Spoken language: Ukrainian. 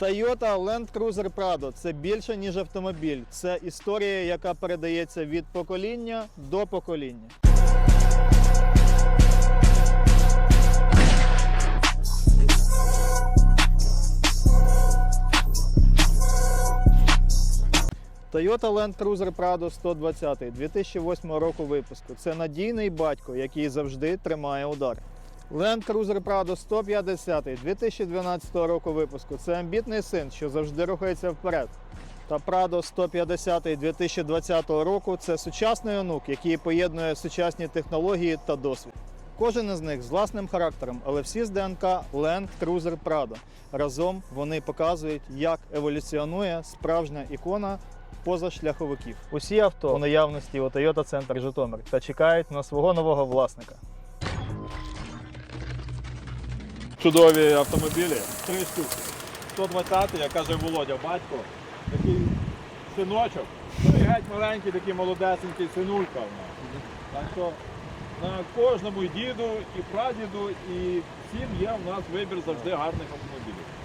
Toyota Land Cruiser Prado це більше, ніж автомобіль. Це історія, яка передається від покоління до покоління. Toyota Land Cruiser Prado 120 2008 року випуску. Це надійний батько, який завжди тримає удар. Land Cruiser Prado 150 2012 року випуску. Це амбітний син, що завжди рухається вперед. Та Prado 150 2020 року це сучасний онук, який поєднує сучасні технології та досвід. Кожен із них з власним характером, але всі з ДНК Land Cruiser Prado. Разом вони показують, як еволюціонує справжня ікона позашляховиків. Усі авто у наявності у Toyota Центр Житомир та чекають на свого нового власника. Чудові автомобілі. Три штуки. 120, як каже Володя, батько, такий синочок. Ну і геть маленький, такий молодесенький синулька в нас. Так що на кожному і діду, і прадіду, і всім є в нас вибір завжди гарних автомобілів.